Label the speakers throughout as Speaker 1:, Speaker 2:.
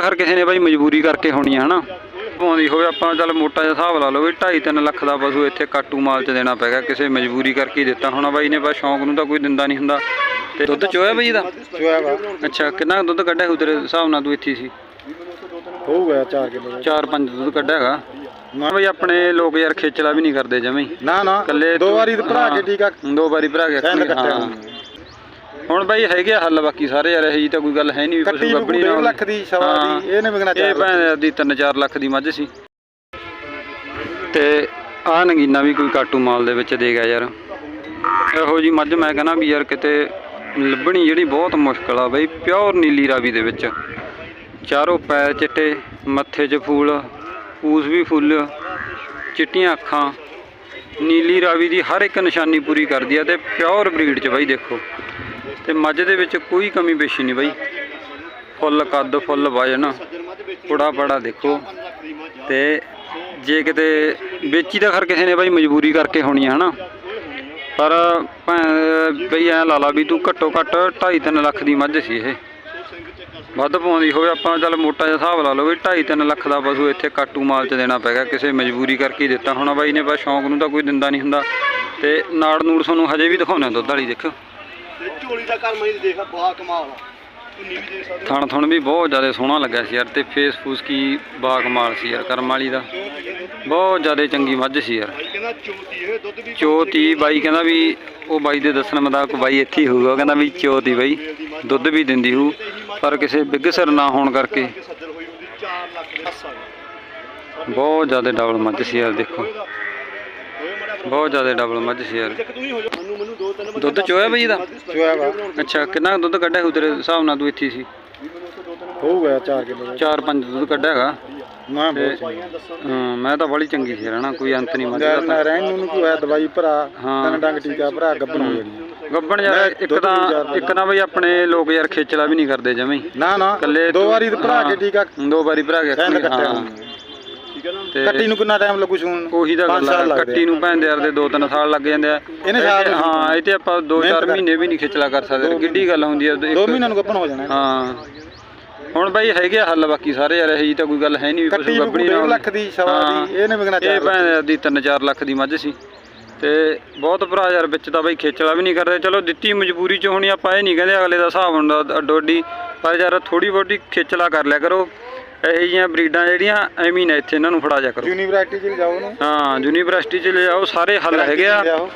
Speaker 1: ਖਰ ਕਿਸੇ ਨੇ ਬਾਈ ਮਜਬੂਰੀ ਕਰਕੇ ਹੋਣੀ ਆ ਹਨਾ? ਪਾਉਂਦੀ ਹੋਵੇ ਆਪਾਂ ਚੱਲ ਮੋਟਾ ਜਿਹਾ ਹਿਸਾਬ ਲਾ ਲਓ ਵੀ 2.5 3 ਲੱਖ ਦਾ ਪਸ਼ੂ ਇੱਥੇ ਕਾਟੂ ਮਾਲ ਚ ਦੇਣਾ ਪੈਗਾ ਕਿਸੇ ਮਜਬੂਰੀ ਕਰਕੇ ਹੀ ਦਿੱਤਾ। ਹੋਣਾ ਬਾਈ ਨੇ ਬਸ ਸ਼ੌਂਕ ਨੂੰ ਤਾਂ ਕੋਈ ਦਿੰਦਾ ਨਹੀਂ ਹੁੰਦਾ। ਤੇ ਦੁੱਧ ਚੋਇਆ ਬਾਈ ਦਾ
Speaker 2: ਚੋਇਆ ਵਾ।
Speaker 1: ਅੱਛਾ ਕਿੰਨਾ ਦੁੱਧ ਕੱਢਿਆ ਹੋਊ ਤੇਰੇ ਹਿਸਾਬ ਨਾਲ ਤੂੰ ਇੱਥੇ ਸੀ?
Speaker 2: ਹੋ ਗਿਆ 4 ਕਿਲੋ
Speaker 1: 4-5 ਦੁੱਧ ਕੱਢਿਆ ਹੈਗਾ। ਬਈ ਆਪਣੇ ਲੋਕ ਯਾਰ ਖੇਚਲਾ ਵੀ ਨਹੀਂ ਕਰਦੇ ਜਮੇ। ਹੀ
Speaker 2: ਨਾ। ਨਾ ਦੋ ਵਾਰੀ ਭਰਾ ਕੇ
Speaker 1: ਹਾਂ,
Speaker 2: ਟੀਕਾ
Speaker 1: ਦੋ ਵਾਰੀ ਭਰਾ ਕੇ ਹਾਂ। ਹੁਣ ਬਾਈ ਹੈਗੇ ਆ ਹੱਲ ਬਾਕੀ ਸਾਰੇ ਯਾਰ ਇਹ ਤਾਂ ਕੋਈ ਗੱਲ ਹੈ ਨਹੀਂ ਵੀ
Speaker 2: ਕੱਟੀ
Speaker 1: ਪਸ਼ੂ
Speaker 2: ਨੂੰ
Speaker 1: ਗੱਭਣੀ
Speaker 2: 1.5 ਲੱਖ ਦੀ ਸਵਾ
Speaker 1: ਹਾਂ।
Speaker 2: ਦੀ ਇਹਨੇ ਵਿਕਣਾ
Speaker 1: ਇਹ
Speaker 2: 4 ਲੱਖ
Speaker 1: ਭੈਣ ਦੀ 3-4 ਲੱਖ ਦੀ ਮੱਝ ਸੀ। ਤੇ ਆਹ ਨਗੀਨਾ ਵੀ ਕੋਈ ਕਾਟੂ ਮਾਲ ਦੇ ਵਿੱਚ ਦੇ ਗਿਆ ਯਾਰ। ਇਹੋ ਜੀ ਮੱਝ ਮੈਂ ਕਹਿੰਦਾ ਵੀ ਯਾਰ ਕਿਤੇ ਲੱਭਣੀ ਜਿਹੜੀ ਬਹੁਤ ਮੁਸ਼ਕਲ ਆ ਬਈ ਪਿਓਰ ਨੀਲੀ ਰਾਵੀ ਦੇ ਵਿੱਚ। ਚਾਰੋਂ ਪੈਰ ਚਿੱਟੇ ਮੱਥੇ 'ਚ ਫੂਲ ਪੂਸ ਵੀ ਫੁੱਲ ਚਿੱਟੀਆਂ ਅੱਖਾਂ। ਨੀਲੀ ਰਾਵੀ ਦੀ ਹਰ ਇੱਕ ਨਿਸ਼ਾਨੀ ਪੂਰੀ ਕਰਦੀ ਆ ਤੇ ਪਿਓਰ ਬਰੀਡ 'ਚ ਬਾਈ ਦੇਖੋ। ਤੇ ਮੱਝ ਦੇ ਵਿੱਚ ਕੋਈ ਕਮੀ ਪੇਸ਼ੀ ਨਹੀਂ ਬਾਈ। ਫੁੱਲ ਕੱਦ, ਫੁੱਲ ਵਜਨ, ਪੁੜਾ ਪੜਾ ਦੇਖੋ। ਤੇ ਜੇ ਕਿਤੇ ਵੇਚੀ ਦਾ ਖਰ ਕਿਸੇ ਨੇ ਬਾਈ ਮਜਬੂਰੀ ਕਰਕੇ ਹੋਣੀ ਹੈ ਹਨਾ? ਪਰ ਭੈਣ, ਬਈ ਐ ਲਾ ਲਾ ਵੀ ਤੂੰ ਘੱਟੋ ਘੱਟ 2.5 3 ਲੱਖ ਦੀ ਮੱਝ ਸੀ ਇਹ। ਵੱਧ ਪਾਉਂਦੀ ਹੋਵੇ ਆਪਾਂ ਚੱਲ ਮੋਟਾ ਜਿਹਾ ਹਿਸਾਬ ਲਾ ਲਓ ਵੀ 2.5 3 ਲੱਖ ਦਾ ਪਸ਼ੂ ਇੱਥੇ ਕਾਟੂ ਮਾਲ ਚ ਦੇਣਾ ਪੈਗਾ ਕਿਸੇ ਮਜਬੂਰੀ ਕਰਕੇ ਹੀ ਦਿੱਤਾ ਹੋਣਾ ਬਾਈ ਨੇ ਬਸ ਸ਼ੌਂਕ ਨੂੰ ਤਾਂ ਕੋਈ ਦਿੰਦਾ ਨਹੀਂ ਹੁੰਦਾ। ਤੇ ਨਾੜ ਨੂੜ ਤੁਹਾਨੂੰ ਹਜੇ ਵੀ ਦਿਖਾਉਣਾ ਦੁੱਧ ਵਾਲੀ ਦੇਖੋ
Speaker 3: ਝੋਲੀ ਦਾ ਕਰਮ ਹੀ ਦੇਖ ਬਾ ਕਮਾਲ ਆ। ਦੇਖ ਸਕਦੇ
Speaker 1: ਥਣ ਥਣ ਵੀ ਬਹੁਤ ਜ਼ਿਆਦਾ ਸੋਹਣਾ ਲੱਗਾ ਸੀ ਯਾਰ ਤੇ ਫੇਸ ਫੂਸ ਕੀ ਬਾ ਕਮਾਲ ਸੀ ਯਾਰ ਕਰਮ ਵਾਲੀ ਦਾ। ਬਹੁਤ ਜ਼ਿਆਦਾ ਚੰਗੀ ਮੱਝ ਸੀ ਯਾਰ।
Speaker 3: ਭਾਈ ਕਹਿੰਦਾ ਚੋਤੀ ਇਹ ਦੁੱਧ ਵੀ
Speaker 1: ਚੋਤੀ ਬਾਈ ਕਹਿੰਦਾ ਵੀ ਉਹ ਬਾਈ ਦੇ ਦੱਸਣ ਮੁਤਾਬਕ ਬਾਈ ਇੱਥੇ ਹੀ ਹੋਊਗਾ ਕਹਿੰਦਾ ਵੀ ਚੋਤੀ ਬਾਈ ਦੁੱਧ ਵੀ ਦਿੰਦੀ ਹੋਊ ਪਰ ਕਿਸੇ ਬਿੱਗਸਰ ਨਾ ਹੋਣ ਕਰਕੇ।
Speaker 3: ਸੱਜਲ ਹੋਈ ਹੁੰਦੀ 4 ਲੱਖ ਦੇ ਹੱਸਾ
Speaker 1: ਬਹੁਤ ਜ਼ਿਆਦਾ ਡਬਲ ਮੱਝ ਸੀ ਯਾਰ ਦੇਖੋ। ਬਹੁਤ ਜ਼ਿਆਦਾ ਡਬਲ ਮੱਝ ਸੀ ਯਾਰ।
Speaker 3: ਤੂੰ
Speaker 1: ਦੁੱਧ ਚੋਇਆ ਬਈ ਇਹਦਾ?
Speaker 2: ਚੋਇਆ ਵਾ।
Speaker 1: ਅੱਛਾ ਕਿੰਨਾ ਦੁੱਧ ਕੱਢਿਆ ਹੋਊ ਤੇਰੇ ਹਿਸਾਬ ਨਾਲ ਤੂੰ ਇੱਥੇ ਸੀ?
Speaker 2: ਹੋ ਗਿਆ 4 ਕਿਲੋ
Speaker 1: 4-5 ਦੁੱਧ ਕੱਢਿਆ ਹੈਗਾ।
Speaker 2: ਮੈਂ
Speaker 1: ਤੇ
Speaker 2: ਬਹੁਤ ਚੰਗੀ।
Speaker 1: ਹਾਂ, ਮੈਂ ਤਾਂ ਬੜੀ ਚੰਗੀ ਸੀ ਰਹਿਣਾ ਕੋਈ ਅੰਤ ਨਹੀਂ ਮੱਝ ਦਾ
Speaker 2: ਯਾਰ ਨਾ ਰਹਿਣ ਨੂੰ ਕੀ ਹੋਇਆ ਦਵਾਈ ਭਰਾ। ਤਿੰਨ ਡੰਗ ਟੀਕਾ ਭਰਾ ਗੱਬਣ ਹੋ ਜਾਣੀ।
Speaker 1: ਤਾਂ। ਗੱਬਣ ਯਾਰ ਇੱਕ ਤਾਂ ਇੱਕ ਨਾ ਬਈ ਆਪਣੇ ਲੋਕ ਯਾਰ ਖੇਚਲਾ ਵੀ ਨਹੀਂ ਕਰਦੇ ਜਮੇ।
Speaker 2: ਨਾ ਨਾ ਦੋ
Speaker 1: ਤੂੰ-
Speaker 2: ਵਾਰੀ ਤਾਂ ਭਰਾ ਕੇ ਟੀਕਾ
Speaker 1: ਦੋ ਵਾਰੀ ਭਰਾ ਕੇ ਹਾਂ।
Speaker 3: ਠੀਕ ਹੈ ਨਾ।
Speaker 1: ਤੇ
Speaker 2: ਕੱਟੀ ਨੂੰ ਕਿੰਨਾ ਟਾਈਮ ਲੱਗੂ ਸੂਣ
Speaker 1: ਉਹੀ ਤਾਂ
Speaker 2: ਪੰਜ
Speaker 1: ਗੱਲ
Speaker 2: ਸਾਲ
Speaker 1: ਆ
Speaker 2: ਲੱਗਦੇ
Speaker 1: ਕੱਟੀ ਨੂੰ ਭੈਣ ਦੇ ਯਾਰ ਦੇ 2-3 ਸਾਲ ਲੱਗ ਜਾਂਦੇ ਆ।
Speaker 2: ਇਹਨੇ
Speaker 1: ਇਹ
Speaker 2: ਸਾਲ
Speaker 1: ਹਾਂ ਇਹ ਤੇ ਆਪਾਂ 2-4
Speaker 2: ਮਿਹਨਤ ਕਰ-
Speaker 1: ਮਹੀਨੇ ਵੀ ਨਹੀਂ ਖੇਚਲਾ ਕਰ ਸਕਦੇ। ਕਿੱਡੀ ਗੱਲ ਹੁੰਦੀ ਆ ਇੱਕ-
Speaker 2: ਦੋ ਮਹੀਨਿਆਂ ਨੂੰ ਗੱਬਣ ਹੋ ਜਾਣਾ।
Speaker 1: ਹਾਂ। ਹੁਣ ਬਾਈ ਹੈਗੇ ਆ ਹੱਲ ਬਾਕੀ ਸਾਰੇ ਯਾਰ ਇਹ ਜੀ ਤਾਂ ਕੋਈ ਗੱਲ ਹੈ ਨਹੀਂ ਵੀ
Speaker 2: ਕੱਟੀ ਨੂੰ
Speaker 1: ਗੱਭਣੀ
Speaker 2: 1.5
Speaker 1: ਨਾ
Speaker 2: ਲੱਖ ਦੀ ਸਵਾ
Speaker 1: ਹਾਂ।
Speaker 2: ਦੀ ਇਹਨੇ ਵਿਕਣਾ
Speaker 1: ਇਹ
Speaker 2: 4 ਲੱਖ
Speaker 1: ਭੈਣ ਦੀ 3-4 ਲੱਖ ਦੀ ਮੱਝ ਸੀ। ਤੇ ਬਹੁਤ ਭਰਾ ਯਾਰ ਵਿੱਚ ਤਾਂ ਬਾਈ ਖੇਚਲਾ ਵੀ ਨਹੀਂ ਕਰਦੇ। ਚਲੋ ਦਿੱਤੀ ਮਜਬੂਰੀ ਚ ਹੋਣੀ ਆਪਾਂ ਇਹ ਨਹੀਂ ਕਹਿੰਦੇ ਅਗਲੇ ਦਾ ਹਿਸਾਬ ਹੁੰਦਾ ਅੱਡੋ ਅੱਡੀ ਪਰ ਯਾਰ ਥੋੜੀ ਬਹੁਤੀ ਖੇਚਲਾ ਕਰ ਲਿਆ ਕਰੋ। ਇਹੋ ਜਿਹੀਆਂ ਬਰੀਡਾਂ ਜਿਹੜੀਆਂ ਐਵੇਂ ਨਾ ਇੱਥੇ ਇਹਨਾਂ ਨੂੰ ਫੜਾ ਜਾ ਕਰੋ।
Speaker 2: ਯੂਨੀਵਰਸਿਟੀ ਚ ਜਾਓ ਉਹਨੂੰ।
Speaker 1: ਹਾਂ ਯੂਨੀਵਰਸਿਟੀ ਚ ਲੈ ਜਾਓ ਸਾਰੇ ਹੱਲ ਹੈਗੇ ਆ।
Speaker 2: ਲਿਆਓ।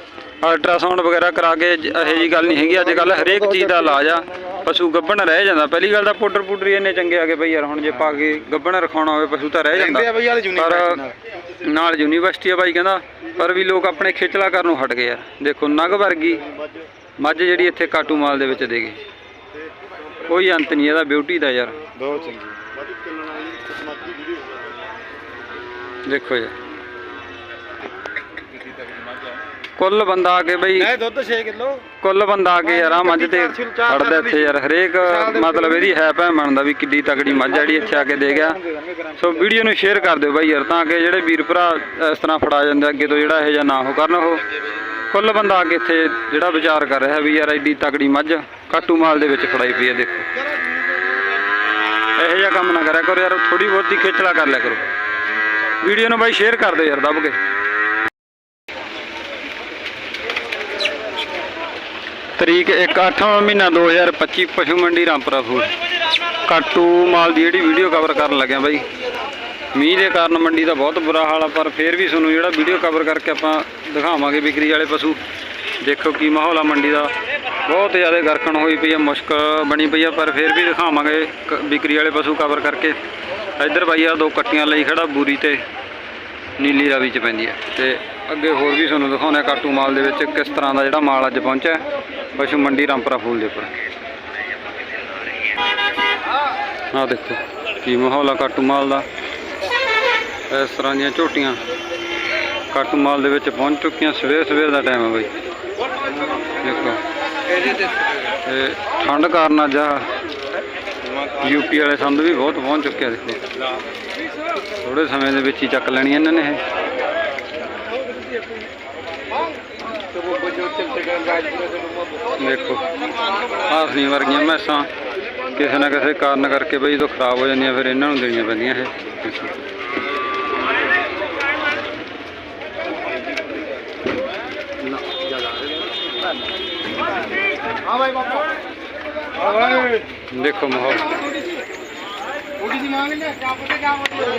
Speaker 1: ਅਲਟਰਾਸਾਊਂਡ ਵਗੈਰਾ ਕਰਾ ਕੇ ਇਹੋ ਜੀ ਗੱਲ ਨਹੀਂ ਹੈਗੀ ਅੱਜ ਕੱਲ ਹਰੇਕ ਚੀਜ਼ ਦਾ ਇਲਾਜ ਆ। ਪਸ਼ੂ ਗੱਭਣ ਰਹਿ ਜਾਂਦਾ। ਪਹਿਲੀ ਗੱਲ ਤਾਂ ਪਾਊਡਰ ਪੂਡਰ ਇੰਨੇ ਚੰਗੇ ਆ ਗਏ ਬਈ ਯਾਰ ਹੁਣ ਜੇ ਪਾ ਕੇ ਗੱਭਣ ਰਖਾਉਣਾ ਹੋਵੇ ਪਸ਼ੂ ਤਾਂ ਰਹਿ ਜਾਂਦਾ। ਪਰ
Speaker 2: ਨਾਲ।
Speaker 1: ਯੂਨੀਵਰਸਿਟੀ ਆ ਬਾਈ ਕਹਿੰਦਾ ਪਰ ਵੀ ਲੋਕ ਆਪਣੇ ਖੇਚਲਾ ਕਰਨ ਨੂੰ ਹਟ ਗਏ ਯਾਰ ਦੇਖੋ ਨਗ ਵਰਗੀ ਮੱਝ ਜਿਹੜੀ ਇੱਥੇ ਕਾਟੂ ਮਾਲ ਦੇ ਵਿੱਚ ਦੇ ਗਏ ਕੋਈ ਅੰਤ ਨਹੀਂ ਇਹਦਾ ਬਿਊਟੀ ਦਾ ਯਾਰ।
Speaker 2: ਬਹੁਤ ਚੰਗੀ
Speaker 3: ਬਾਕੀ ਚੱਲਣ ਵਾਲੀ ਸਮਾਜੀ ਵੀਡੀਓ
Speaker 1: ਦੇਖੋ ਯਾਰ ਕੁੱਲ ਬੰਦਾ ਆ ਕੇ ਬਈ
Speaker 2: ਨਹੀਂ ਦੁੱਧ 6 ਕਿਲੋ।
Speaker 1: ਕੁੱਲ ਬੰਦਾ ਆ ਕੇ ਯਾਰ ਆ ਮੱਝ ਤੇ ਖੜਦਾ ਇੱਥੇ ਯਾਰ। ਹਰੇਕ ਮਤਲਬ ਇਹਦੀ ਹੈ ਭੈ ਮੰਨਦਾ ਵੀ ਕਿੱਡੀ ਤਕੜੀ ਮੱਝ ਜਿਹੜੀ ਇੱਥੇ ਆ ਕੇ ਦੇ ਗਿਆ ਸੋ ਵੀਡੀਓ ਨੂੰ ਸ਼ੇਅਰ ਕਰ ਦਿਓ ਬਾਈ ਯਾਰ ਤਾਂ ਕਿ ਜਿਹੜੇ ਵੀਰ ਭਰਾ ਇਸ ਤਰ੍ਹਾਂ ਫੜਾ ਜਾਂਦੇ ਅੱਗੇ ਤੋਂ ਜਿਹੜਾ ਇਹ ਜਾਂ ਨਾ ਹੋ ਕਰਨ ਉਹ। ਕੁੱਲ ਬੰਦਾ ਆ ਕੇ ਇੱਥੇ ਜਿਹੜਾ ਵਿਚਾਰ ਕਰ ਰਿਹਾ ਵੀ ਯਾਰ ਐਡੀ ਤਕੜੀ ਮੱਝ ਕਾਟੂ ਮਾਲ ਦੇ ਵਿੱਚ ਫੜਾਈ ਪਈ ਹੈ ਦੇਖੋ। ਇਹੋ ਜਿਹਾ ਕੰਮ ਨਾ ਕਰਿਆ ਕਰੋ ਯਾਰ ਥੋੜੀ ਬਹੁਤੀ ਖੇਚਲਾ ਕਰ ਲਿਆ ਕਰੋ। ਵੀਡੀਓ ਨੂੰ ਬਾਈ ਸ਼ੇਅਰ ਕਰ ਦਿਓ ਯਾਰ, ਦੱਬ ਕੇ। ਤਰੀਕ 1 ਮਹੀਨਾ 2025 ਪਸ਼ੂ ਮੰਡੀ ਰਾਮਪੁਰਾ ਫੂਡ ਕਾਟੂ ਮਾਲ ਦੀ ਜਿਹੜੀ ਵੀਡੀਓ ਕਵਰ ਕਰਨ ਲੱਗਿਆ ਬਾਈ। ਮੀਂਹ ਦੇ ਕਾਰਨ ਮੰਡੀ ਦਾ ਬਹੁਤ ਬੁਰਾ ਹਾਲ ਆ, ਪਰ ਫੇਰ ਵੀ ਤੁਹਾਨੂੰ ਜਿਹੜਾ ਵੀਡੀਓ ਕਵਰ ਕਰਕੇ ਆਪਾਂ ਦਿਖਾਵਾਂਗੇ ਵਿਕਰੀ ਵਾਲੇ ਪਸ਼ੂ। ਦੇਖੋ ਕੀ ਮਾਹੌਲ ਆ ਮੰਡੀ ਦਾ। ਬਹੁਤ ਜ਼ਿਆਦਾ ਗਰਕਣ ਹੋਈ ਪਈ ਆ ਮੁਸ਼ਕਲ ਬਣੀ ਪਈ ਆ, ਪਰ ਫੇਰ ਵੀ ਦਿਖਾਵਾਂਗੇ ਕ- ਵਿਕਰੀ ਵਾਲੇ ਪਸ਼ੂ ਕਵਰ ਕਰਕੇ। ਇੱਧਰ ਬਾਈ ਆ ਦੋ ਕੱਟੀਆਂ ਲਈ ਖੜਾ ਬੂਰੀ ਤੇ, ਨੀਲੀ ਰਾਵੀ ਚ ਪੈਂਦੀ ਹੈ ਤੇ ਅੱਗੇ ਹੋਰ ਵੀ ਤੁਹਾਨੂੰ ਦਿਖਾਉਂਦੇ ਕਾਟੂ ਮਾਲ ਦੇ ਵਿੱਚ ਕਿਸ ਤਰ੍ਹਾਂ ਦਾ ਜਿਹੜਾ ਮਾਲ ਅੱਜ ਪਹੁੰਚਿਆ ਪਸ਼ੂ ਮੰਡੀ ਰਾਮਪਰਾ ਫੂਲ ਦੇ ਉੱਪਰ। ਆਹ ਦੇਖੋ, ਕੀ ਮਾਹੌਲ ਆ ਕਾਟੂ ਮਾਲ ਦਾ। ਇਸ ਤਰ੍ਹਾਂ ਦੀਆਂ ਝੋਟੀਆਂ ਕਾਟੂ ਮਾਲ ਦੇ ਵਿੱਚ ਪਹੁੰਚ ਚੁੱਕੀਆਂ ਸਵੇਰ ਸਵੇਰ ਦਾ ਟਾਈਮ ਹੈ ਬਾਈ। ਦੇਖੋ। ਤੇ ਠੰਡ ਕਾਰਨ ਅੱਜ ਯੂਪੀ ਵਾਲੇ ਸੰਦ ਵੀ ਬਹੁਤ ਪਹੁੰਚ ਚੁੱਕਿਆ ਆ ਦੇਖੋ। ਥੋੜੇ ਸਮੇਂ ਦੇ ਵਿੱਚ ਹੀ ਚੱਕ ਲੈਣੀਆਂ ਇਹਨਾਂ ਨੇ ਇਹ। ਦੇਖੋ ਹਾਸਨੀ ਵਰਗੀਆਂ ਮੈਸਾਂ, ਕਿਸੇ ਨਾ ਕਿਸੇ ਕਾਰਨ ਕਰਕੇ ਬਈ ਜਦੋਂ ਖਰਾਬ ਹੋ ਜਾਂਦੀਆਂ, ਫਿਰ ਇਹਨਾਂ ਨੂੰ ਦੇਣੀਆਂ ਪੈਂਦੀਆਂ ਇਹ।
Speaker 3: ਹਾਂ ਭਾਈ ਬਾਪਾ
Speaker 1: ਦੇਖੋ ਮਾਹੌਲ।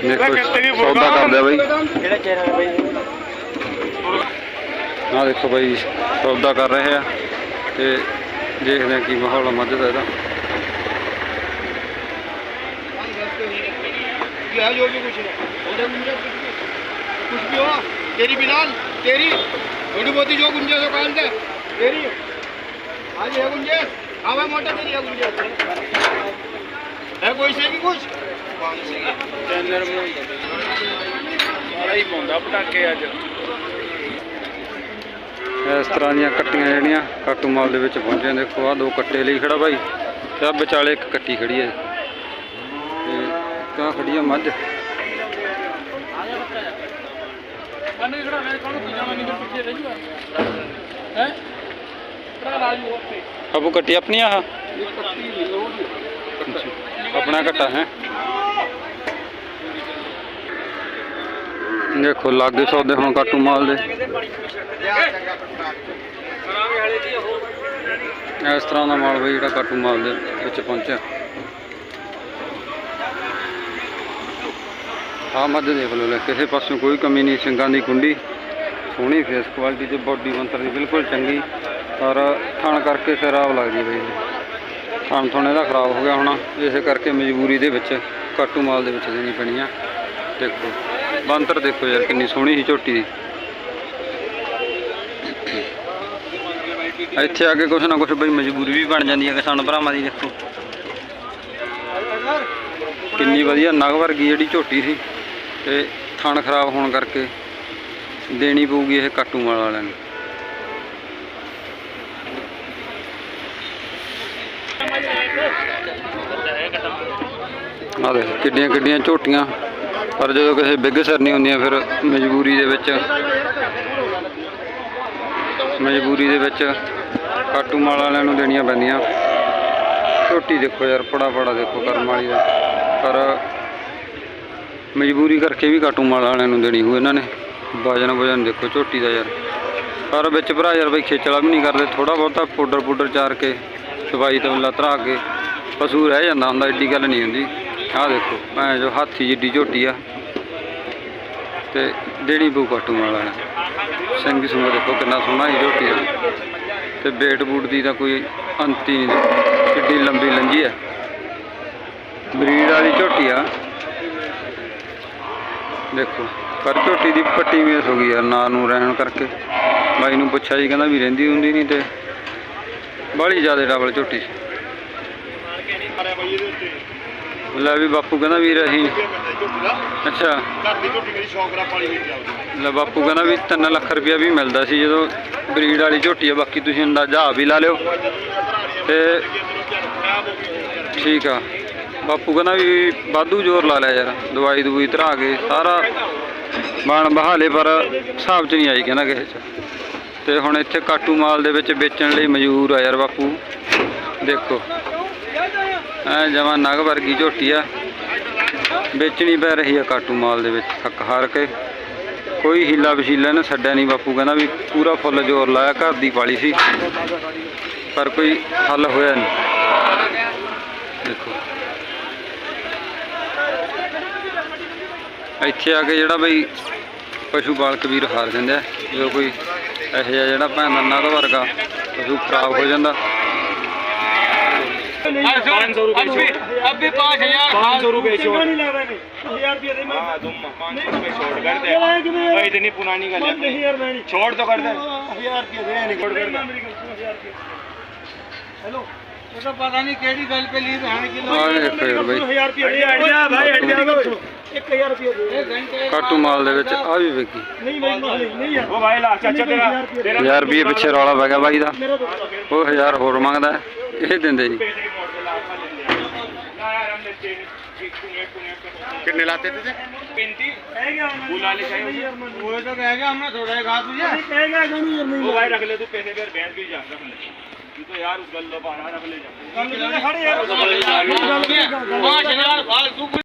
Speaker 1: ਦੇਖੋ, ਸੌਦਾ ਕਰਦਾ ਬਾਈ। ਆ ਦੇਖੋ ਬਾਈ, ਸੌਦਾ ਕਰ ਰਹੇ ਆ ਤੇ ਦੇਖਦੇ ਆ ਕੀ ਮਾਹੌਲ ਆ ਮੱਝ ਦਾ ਇਹਦਾ।
Speaker 3: ਯਾ ਜੋ ਵੀ ਕੁਛ ਉਹਦੇ ਮੁੰਡੇ ਕੁਛ ਵੀ ਹੋ ਤੇਰੀ ਬਿਲਾਲ ਤੇਰੀ ਥੋੜੀ ਬਹੁਤੀ ਜੋ ਗੁੰਜੇ ਦੁਕਾਨ ਤੇ ਤੇਰੀ ਹਾਂਜੀ ਹੈ ਗੁੰਜੇ આવા મોટા કરી આવું વિડિયો એ કોઈ છે કે કુછ ચેનલ
Speaker 2: માં સારા ਹੀ ਅੱਜ।
Speaker 1: ਇਸ ਤਰ੍ਹਾਂ ਦੀਆਂ ਕੱਟੀਆਂ ਜਿਹੜੀਆਂ ਕਾਟੂ ਮਾਲ ਦੇ ਵਿੱਚ ਪਹੁੰਚੇ ਦੇਖੋ ਆ ਦੋ ਕੱਟੇ ਲਈ ਖੜਾ ਭਾਈ ਤੇ ਵਿਚਾਲੇ ਇੱਕ ਕੱਟੀ ਖੜੀ ਹੈ। ਤੇ ਕਾ ਖੜੀ ਆ ਮੱਝ। ਆਪੂ ਕੱਟੀ ਆਪਣੀ ਆਹ? ਆਪਣਾ ਕੱਟਾ ਹੈ। ਦੇਖੋ ਲਾਗੇ ਸੌਦੇ ਹੁਣ ਕਾਟੂ ਮਾਲ ਦੇ। ਇਸ ਤਰ੍ਹਾਂ ਦਾ ਮਾਲ ਬਈ ਜਿਹੜਾ ਕਾਟੂ ਮਾਲ ਦੇ ਵਿੱਚ ਪਹੁੰਚਿਆ। ਆ ਮੱਝ ਦੇਖ ਲਓ ਲੈ ਕਿਸੇ ਪਾਸੋਂ ਕੋਈ ਕਮੀ ਨਹੀਂ ਸਿੰਘਾਂ ਦੀ ਕੁੰਡੀ ਸੋਹਣੀ ਫੇਸ ਕੁਆਲਿਟੀ ਤੇ ਬੋਡੀ ਬੰਤਰ ਦੀ ਬਿਲਕੁਲ ਚੰਗੀ। ਪਰ ਥਣ ਕਰਕੇ ਖਰਾਬ ਲੱਗਦੀ ਬਈ ਇਹ। ਥਣ ਥਣ ਇਹਦਾ ਖਰਾਬ ਹੋ ਗਿਆ ਹੋਣਾ। ਇਸੇ ਕਰਕੇ ਮਜਬੂਰੀ ਦੇ ਵਿੱਚ ਕਾਟੂ ਮਾਲ ਦੇ ਵਿੱਚ ਦੇਣੀ ਪੈਣੀ ਆ। ਦੇਖੋ ਬੰਤਰ ਦੇਖੋ ਯਾਰ ਕਿੰਨੀ ਸੋਹਣੀ ਸੀ ਝੋਟੀ ਦੀ। ਇੱਥੇ ਆ ਕੇ ਕੁਛ ਨਾ ਕੁਛ ਬਈ ਮਜਬੂਰੀ ਵੀ ਬਣ ਜਾਂਦੀ ਹੈ ਕਿਸਾਨ ਭਰਾਵਾਂ ਦੀ, ਦੇਖੋ। ਕਿੰਨੀ ਵਧੀਆ ਨਗ ਵਰਗੀ ਜਿਹੜੀ ਝੋਟੀ ਸੀ। ਤੇ ਥਣ ਖਰਾਬ ਹੋਣ ਕਰਕੇ ਦੇਣੀ ਪਊਗੀ ਇਹ ਕਾਟੂ ਮਾਲ ਵਾਲਿਆਂ ਨੂੰ। ਆ ਦੇਖ, ਕਿੱਡੀਆਂ ਕਿੱਡੀਆਂ ਝੋਟੀਆਂ। ਪਰ ਜਦੋਂ ਕਿਸੇ ਬਿੱਗ ਸਰਨੀ ਹੁੰਦੀਆਂ, ਫਿਰ ਮਜਬੂਰੀ ਦੇ ਵਿੱਚ ਮਜਬੂਰੀ ਦੇ ਵਿੱਚ ਕਾਟੂ ਮਾਲ ਵਾਲਿਆਂ ਨੂੰ ਦੇਣੀਆਂ ਪੈਂਦੀਆਂ। ਝੋਟੀ ਦੇਖੋ ਯਾਰ ਪੜਾ ਪੜਾ ਦੇਖੋ ਕਰਮ ਵਾਲੀ ਦਾ। ਪਰ ਮਜਬੂਰੀ ਕਰਕੇ ਵੀ ਕਾਟੂ ਮਾਲ ਵਾਲਿਆਂ ਨੂੰ ਦੇਣੀ ਹੋਈ ਇਹਨਾਂ ਨੇ। ਵਜਨ ਵਜਨ ਦੇਖੋ ਝੋਟੀ ਦਾ ਯਾਰ। ਪਰ ਵਿੱਚ ਭਰਾ ਯਾਰ ਬਈ ਖੇਚਲਾ ਵੀ ਨਹੀਂ ਕਰਦੇ ਥੋੜਾ ਬਹੁਤਾ ਪਾਊਡਰ ਪੂਡਰ ਚਾਰ ਕੇ ਸਫ਼ਾਈ ਤੋਂ ਲੱਤਰਾ ਕੇ ਪਸ਼ੂ ਰਹਿ ਜਾਂਦਾ ਹੁੰਦਾ, ਏਡੀ ਗੱਲ ਨਹੀਂ ਹੁੰਦੀ। ਆਹ ਦੇਖੋ, ਐ ਜੋ ਹਾਥੀ ਜਿੱਡੀ ਝੋਟੀ ਆ, ਤੇ ਦੇਣੀ ਪਊ ਕਾਟੂ ਵਾਲਾ ਹੈ ਸਿੰਘ ਸੁੰਗ ਦੇਖੋ ਕਿੰਨਾ ਸੋਹਣਾ ਹੀ ਝੋਟੀ ਆ। ਤੇ ਬੇਟ ਬੂਟ ਦੀ ਤਾਂ ਕੋਈ ਅੰਤੀ ਹੀ ਨਹੀਂ, ਕਿੱਡੀ ਲੰਬੀ ਲੰਜੀ ਆ। ਬਰੀਡ ਵਾਲੀ ਝੋਟੀ ਆ। ਦੇਖੋ, ਪਰ ਝੋਟੀ ਦੀ ਪੱਟੀ ਮੇਸ ਹੋ ਗਈ ਯਾਰ ਨਾਂ ਨੂੰ ਰਹਿਣ ਕਰਕੇ। ਬਾਈ ਨੂੰ ਪੁੱਛਿਆ ਜੀ ਕਹਿੰਦਾ ਵੀ ਰਹਿੰਦੀ ਹੁੰਦੀ ਨਹੀਂ ਤੇ ਬਾਹਲੀ ਜ਼ਿਆਦਾ ਡਬਲ ਝੋਟੀ ਸੀ। ਲੈ ਵੀ ਬਾਪੂ ਕਹਿੰਦਾ ਵੀ
Speaker 3: ਅਸੀਂ
Speaker 1: ਅੱਛਾ। ਲੈ ਬਾਪੂ ਕਹਿੰਦਾ ਵੀ 3 ਲੱਖ ਰੁਪਇਆ ਵੀ ਮਿਲਦਾ ਸੀ ਜਦੋਂ ਬਰੀਡ ਵਾਲੀ ਝੋਟੀ ਆ, ਬਾਕੀ ਤੁਸੀਂ ਅੰਦਾਜ਼ਾ ਆਪ ਵੀ ਲਾ ਲਿਓ। ਤੇ ਠੀਕ ਆ। ਬਾਪੂ ਕਹਿੰਦਾ ਵੀ ਵਾਧੂ ਜ਼ੋਰ ਲਾ ਲਿਆ ਯਾਰ, ਦਵਾਈ ਦਵਾਈ ਧਰਾ ਕੇ ਸਾਰਾ ਬਾਣ ਬਹਾਲੇ ਪਰ ਹਿਸਾਬ 'ਚ ਨਹੀਂ ਆਈ ਕਹਿੰਦਾ ਕਿਸੇ 'ਚ। ਤੇ ਹੁਣ ਇੱਥੇ ਕਾਟੂ ਮਾਲ ਦੇ ਵਿੱਚ ਵੇਚਣ ਲਈ ਮਜਬੂਰ ਆ ਯਾਰ ਬਾਪੂ। ਦੇਖੋ। ਐ ਜਮਾ ਨਗ ਵਰਗੀ ਝੋਟੀ ਆ। ਵੇਚਣੀ ਪੈ ਰਹੀ ਆ ਕਾਟੂ ਮਾਲ ਦੇ ਵਿੱਚ ਥੱਕ ਹਾਰ ਕੇ। ਕੋਈ ਹੀਲਾ ਵਸੀਲਾ ਨਾ ਛੱਡਿਆ ਨਹੀਂ ਬਾਪੂ, ਕਹਿੰਦਾ ਵੀ ਪੂਰਾ ਫੁੱਲ ਜ਼ੋਰ ਲਾਇਆ, ਘਰ ਦੀ ਪਾਲੀ ਸੀ। ਪਰ ਕੋਈ ਹੱਲ ਹੋਇਆ ਨਹੀਂ ਦੇਖੋ। ਇੱਥੇ ਆ ਕੇ ਜਿਹੜਾ ਬਈ ਪਸ਼ੂ ਪਾਲਕ ਵੀਰ ਹਾਰ ਜਾਂਦਾ ਜੋ ਕੋਈ ਇਹੋ ਜਿਹਾ ਜਿਹੜਾ ਭੈਣ ਦਾ ਨਗ ਵਰਗਾ ਪਸ਼ੂ ਖਰਾਬ ਹੋ ਜਾਂਦਾ
Speaker 2: पाँच सौ रुपये छोड़
Speaker 3: अब भी पाँच हजार
Speaker 2: पाँच सौ रुपये छोड़
Speaker 3: नहीं ला रहे हजार रुपये दे
Speaker 2: हाँ तुम पाँच सौ रुपये छोड़ कर दे
Speaker 3: ये लाए कि मैं-
Speaker 2: भाई इतनी पुरानी गल है
Speaker 3: नहीं यार मैं नहीं
Speaker 2: छोड़ तो कर दे
Speaker 3: हजार रुपये दे नहीं
Speaker 2: छोड़ कर दे
Speaker 3: हेलो तो पता नहीं केड़ी गल पे ली बहन की
Speaker 1: ਆ ਦੇਖੋ ਯਾਰ ਬਈ
Speaker 3: हजार रुपये दे हट जा भाई हट जा एक हजार रुपये दे एक घंटे
Speaker 1: ਕਾਟੂ ਮਾਲ ਦੇ ਵਿੱਚ ਆ ਵੀ ਵਿਕੀ
Speaker 3: नहीं भाई नहीं नहीं यार
Speaker 2: वो भाई ला चाचा तेरा तेरा
Speaker 1: 1000 ਰੁਪਏ ਪਿੱਛੇ ਰੌਲਾ ਪੈ ਗਿਆ ਬਾਈ ਦਾ
Speaker 3: मेरा तो
Speaker 1: ਉਹ 1000 ਹੋਰ ਮੰਗਦਾ ਹੈ। ਇਹ ਦਿੰਦੇ ਜੀ
Speaker 2: पैसे मोड़ के ला खा ले ले ना यार हमने तेरे
Speaker 3: कितने लाते थे
Speaker 2: पिंती
Speaker 3: कहेगा
Speaker 2: बुला ले चाहिए
Speaker 3: वो तो कहेगा हमने थोड़ा ही कहा तुझे कहेगा नहीं यार
Speaker 2: वो भाई रख ले तू पैसे फिर भैंस भी जा रख ले
Speaker 4: पाँच हजार फालतू